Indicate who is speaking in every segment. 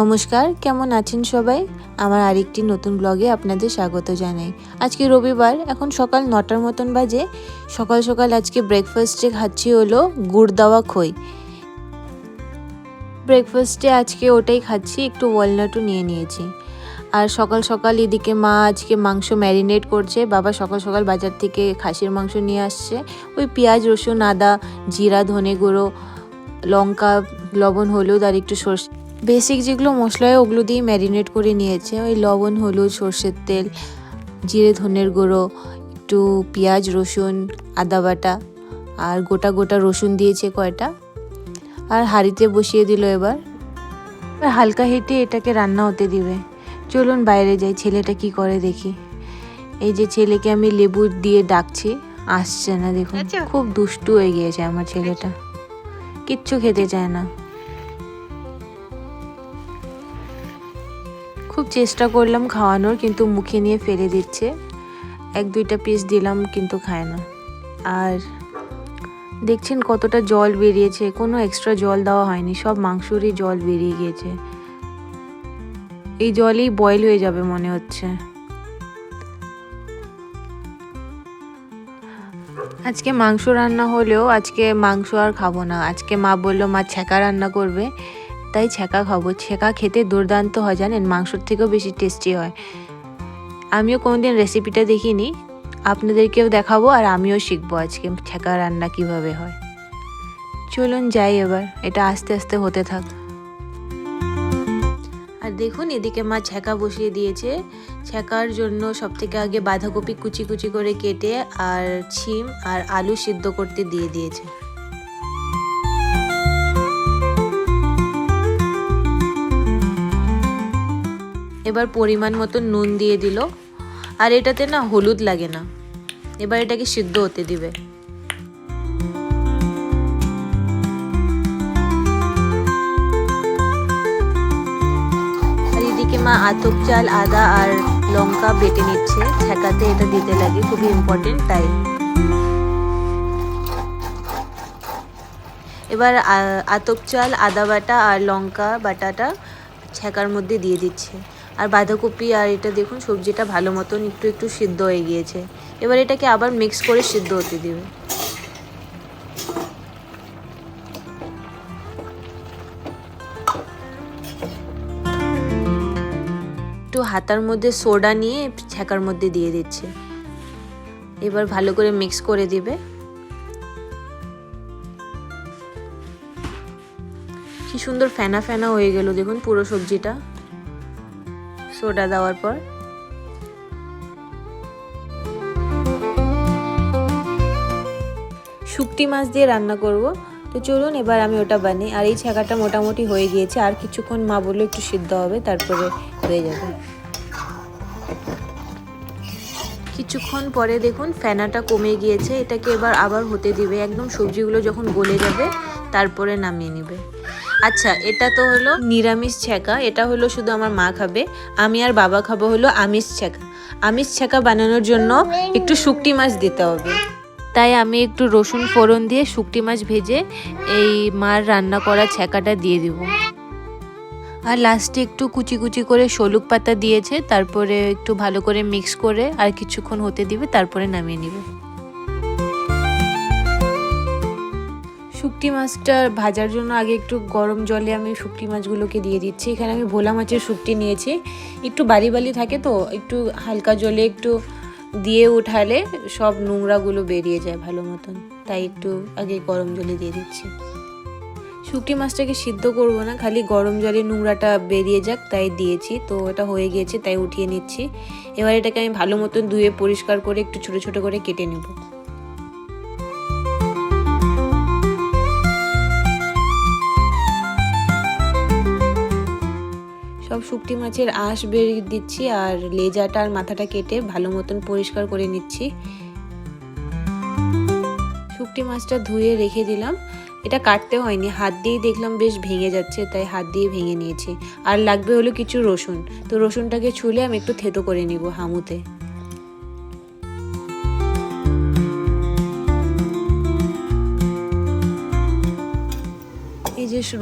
Speaker 1: নমস্কার, কেমন আছেন সবাই? আমার আরেকটি নতুন ব্লগে আপনাদের স্বাগত জানাই। আজকে রবিবার, এখন সকাল নটার মতন বাজে। সকাল সকাল আজকে ব্রেকফাস্টে খাচ্ছি হলো গুড় দেওয়া খই। ব্রেকফাস্টে আজকে ওটাই খাচ্ছি, একটু ওয়ালনাটও নিয়ে নিয়েছি। আর সকাল সকাল এদিকে মা আজকে মাংস ম্যারিনেট করছে। বাবা সকাল সকাল বাজার থেকে খাসির মাংস নিয়ে আসছে। ওই পেঁয়াজ, রসুন, আদা, জিরা, ধনে গুঁড়ো, লঙ্কা, লবণ, হলুদ আর একটু সর্ষে বেসিক যেগুলো মশলা হয় ওগুলো দিয়ে ম্যারিনেট করে নিয়েছে। ওই লবণ হলুদ সর্ষের তেল জিরে ধনের গুঁড়ো একটু পেঁয়াজ রসুন আদা বাটা আর গোটা গোটা রসুন দিয়েছে কয়টা। আর হাঁড়িতে বসিয়ে দিল এবার। এবার হালকা হেঁটে এটাকে রান্না হতে দিবে। চলুন বাইরে যাই ছেলেটা কি করে দেখি। এই যে ছেলেকে আমি লেবু দিয়ে ডাকছি আসছে না দেখুন। খুব দুষ্টু হয়ে গিয়েছে আমার ছেলেটা। কিচ্ছু খেতে চায় না। চেষ্টা করলাম খাওয়ানোর, কিন্তু মুখে নিয়ে ফেলে দিচ্ছে। এক দুইটা পিস দিলাম, কিন্তু খায় না। আর দেখছেন কতটা জল বেরিয়েছে, কোনো এক্সট্রা জল দেওয়া হয়নি, সব মাংসরই জল বেরিয়ে গিয়েছে। এই জলেই বয়েল হয়ে যাবে মনে হচ্ছে। আজকে মাংস রান্না হলেও আজকে মাংস আর খাব না। আজকে মা বলল, মা ছ্যাঁকা রান্না করবে। তাই ছ্যাঁকা খাব ছ্যাঁকা খেতে দুর্দান্ত হয় জানেন, মাংসর থেকেও বেশি টেস্টি হয়। আমিও কোনোদিন রেসিপিটা দেখিনি। আপনাদেরকেও দেখাবো আর আমিও শিখব আজকে ছ্যাঁকা রান্না কীভাবে হয়। চলুন যাই এবার, এটা আস্তে আস্তে হতে থাক। আর দেখুন, এদিকে মা ছ্যাঁকা বসিয়ে দিয়েছে। ছ্যাঁকার জন্য সব থেকে আগে বাঁধাকপি কুচি কুচি করে কেটে আর ছিম আর আলু সিদ্ধ করতে দিয়ে দিয়েছে। এবার পরিমাণ মতো নুন দিয়ে দিল। আর এটাতে না হলুদ লাগে না। এবার এটাকে সিদ্ধ হতে দিবে। মা আতপ চাল, আদা আর লঙ্কা বেটে নিচ্ছে। ছ্যাঁকাতে এটা দিতে লাগে, খুবই ইম্পর্টেন্ট তাই। এবার আ- আতপ চাল, আদা বাটা আর লঙ্কা বাটাটা ছ্যাঁকার মধ্যে দিয়ে দিচ্ছে। আর বাঁধাকপি আর এটা দেখুন, সবজিটা ভালো মতন একটু একটু সিদ্ধ হয়ে গিয়েছে। এবার এটাকে আবার মিক্স করে সিদ্ধ হতে দেবে। একটু হাতার মধ্যে সোডা নিয়ে ছ্যাঁকার মধ্যে দিয়ে দিচ্ছে। এবার ভালো করে মিক্স করে দিবে। কি সুন্দর ফেনা ফেনা হয়ে গেল, দেখুন পুরো সবজিটা। সোডা দেওয়ার পর। শুকটি মাছ দিয়ে রান্না করব। তো চলুন এবার আমি ওটা বানাই। আর এই ছ্যাঁকাটা মোটামুটি হয়ে গিয়েছে। আর কিছুক্ষণ মা বলল একটু সিদ্ধ হবে, তারপরে হয়ে যাবে। কিছুক্ষণ পরে দেখুন ফেনাটা কমে গিয়েছে। এটাকে এবার আবার হতে দিবে। একদম সবজিগুলো যখন গলে যাবে, তারপরে নামিয়ে নেবে। আচ্ছা এটা তো হলো নিরামিষ ছ্যাঁকা এটা হলো শুধু আমার মা খাবে। আমি আর বাবা খাব হলো আমিষ ছ্যাঁকা আমিষ ছ্যাঁকা বানানোর জন্য একটু শুকটি মাছ দিতে হবে। তাই আমি একটু রসুন ফোড়ন দিয়ে শুকটি মাছ ভেজে এই মার রান্না করা ছ্যাঁকাটা দিয়ে দিব। আর লাস্টে একটু কুচি কুচি করে শলুক পাতা দিয়েছে, তারপরে একটু ভালো করে মিক্স করে আর কিছুক্ষণ হতে দিবে, তারপরে নামিয়ে নিবে। শুকটি মাছটা ভাজার জন্য আগে একটু গরম জলে আমি শুকটি মাছগুলোকে দিয়ে দিচ্ছি। এখানে আমি ভোলা মাছের শুকটি নিয়েছি। একটু বালি বালি থাকে তো, একটু হালকা জলে একটু দিয়ে উঠালে সব নোংরাগুলো বেরিয়ে যায় ভালো মতন। তাই একটু আগে গরম জলে দিয়ে দিচ্ছি। শুকটি মাছটাকে সিদ্ধ করব না, খালি গরম জলে নোংরাটা বেরিয়ে যাক, তাই দিয়েছি। তো এটা হয়ে গিয়েছে, তাই উঠিয়ে নিচ্ছি। এবার এটাকে আমি ভালো মতন ধুয়ে পরিষ্কার করে একটু ছোট ছোট করে কেটে নেব। শুকটি মাছের আঁশ বেরিয়ে দিচ্ছি আর লেজাটা আর মাথাটা কেটে ভালো মতন পরিষ্কার করে নিচ্ছি। শুকটি মাছটা ধুয়ে রেখে দিলাম। এটা কাটতে হয়নি, হাত দিয়েই দেখলাম বেশ ভেঙে যাচ্ছে, তাই হাত দিয়ে ভেঙে নিয়েছি। আর লাগবে হলো কিছু রসুন। তো রসুনটাকে ছুলে আমি একটু থেতো করে নিব হামুতে।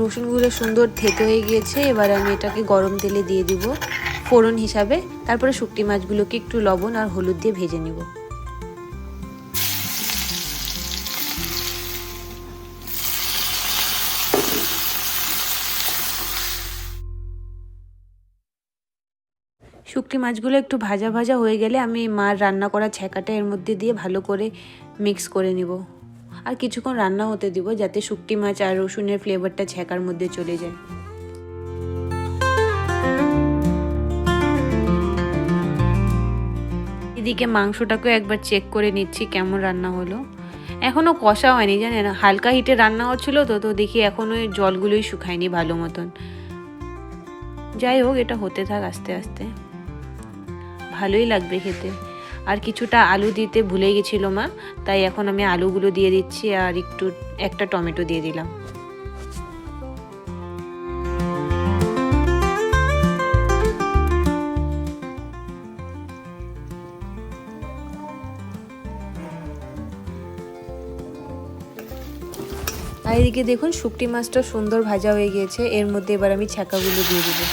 Speaker 1: রসুনগুলো সুন্দর থেতো হয়ে গিয়েছে। এবার আমি এটাকে গরম তেলে দিয়ে দিব ফোড়ন হিসাবে। তারপরে শুকটি মাছগুলোকে একটু লবণ আর হলুদ দিয়ে ভেজে নিব। শুকটি মাছগুলো একটু ভাজা ভাজা হয়ে গেলে আমি মার রান্না করা ছ্যাঁকাটা এর মধ্যে দিয়ে ভালো করে মিক্স করে নিব। আর কিছুক্ষণ রান্না হতে দিব যাতে শুকটি মাছ আর রসুনের ফ্লেভারটা ছ্যাঁকার মধ্যে চলে যায়। এদিকে মাংসটাকে একবার চেক করে নিচ্ছি কেমন রান্না হলো। এখনও কষা হয়নি জানেন, হালকা হিটে রান্না হচ্ছিল তো তো দেখি এখনও ওই জলগুলোই শুকায়নি ভালো মতন। যাই হোক, এটা হতে থাক আস্তে আস্তে। ভালোই লাগবে খেতে। আর কিছুটা আলু দিতে ভুলে গেছিল মা, তাই এখন আমি আলুগুলো দিয়ে দিচ্ছি আর একটু, একটা টমেটো দিয়ে দিলাম। আর এদিকে দেখুন, শুকটি মাছটা সুন্দর ভাজা হয়ে গিয়েছে, এর মধ্যে এবার আমি ছ্যাঁকাগুলো দিয়ে দেবো।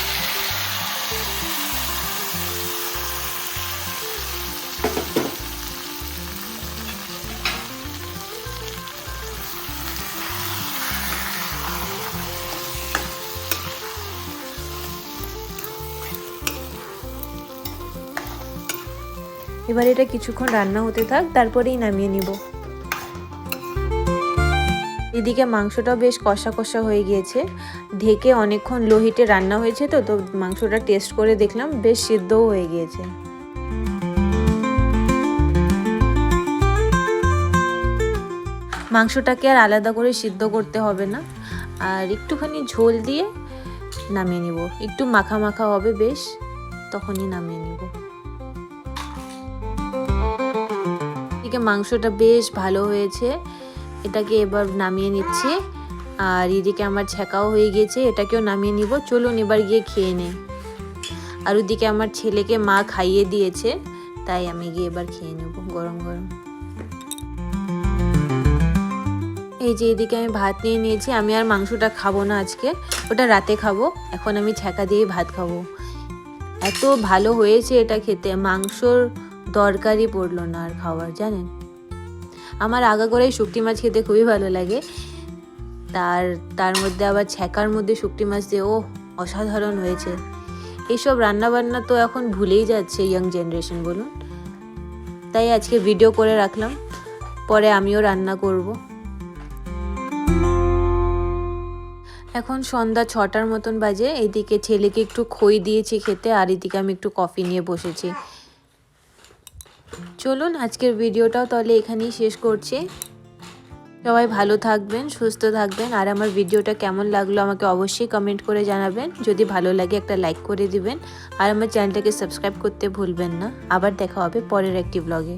Speaker 1: এবার এটা কিছুক্ষণ রান্না হতে থাক, তারপরেই নামিয়ে নিব। এদিকে মাংসটাও বেশ কষা কষা হয়ে গিয়েছে। ঢেকে অনেকক্ষণ লো হিটে রান্না হয়েছে তো তো মাংসটা টেস্ট করে দেখলাম, বেশ সিদ্ধও হয়ে গিয়েছে। মাংসটাকে আর আলাদা করে সিদ্ধ করতে হবে না। আর একটুখানি ঝোল দিয়ে নামিয়ে নিব। একটু মাখা মাখা হবে বেশ, তখনই নামিয়ে নিব। এদিকে মাংসটা বেশ ভালো হয়েছে। এটাকে এবার নামিয়ে নিচ্ছি। আর এদিকে আমার ছ্যাঁকাও হয়ে গিয়েছে, এটাকেও নামিয়ে নিব। চলুন এবার গিয়ে খেয়ে নেই। আর ওদিকে আমার ছেলেকে মা খাইয়ে দিয়েছে, তাই আমি গিয়ে এবার খেয়ে নেব গরম গরম। এই যে এদিকে আমি ভাত নিয়ে নিয়েছি, আমি আর মাংসটা খাব না আজকে, ওটা রাতে খাব। এখন আমি ছ্যাঁকা দিয়ে ভাত খাব। এত ভালো হয়েছে এটা খেতে, মাংসর দরকারই পড়ল না আর খাওয়ার, জানেন? আমার আগা আগাগোড়াই শুকটি মাছ খেতে খুবই ভালো লাগে। তার তার মধ্যে আবার ছ্যাঁকার মধ্যে শুকটি মাছ দিয়ে ও অসাধারণ হয়েছে। এইসব রান্নাবান্না তো এখন ভুলেই যাচ্ছে ইয়াং জেনারেশন বলুন। তাই আজকে ভিডিও করে রাখলাম। পরে আমিও রান্না করব। এখন সন্ধ্যা ছটার মতন বাজে। এইদিকে ছেলেকে একটু খই দিয়েছি খেতে, আর এদিকে আমি একটু কফি নিয়ে বসেছি। চলুন আজকের ভিডিওটাও তাহলে এখানেই শেষ করছি। সবাই ভালো থাকবেন, সুস্থ থাকবেন, আর আমার ভিডিওটা কেমন লাগল আমাকে অবশ্যই কমেন্ট করে জানাবেন। যদি ভালো লাগে একটা লাইক করে দিবেন, আর আমার চ্যানেলটাকে সাবস্ক্রাইব করতে ভুলবেন না। আবার দেখা হবে পরের একটি ব্লগে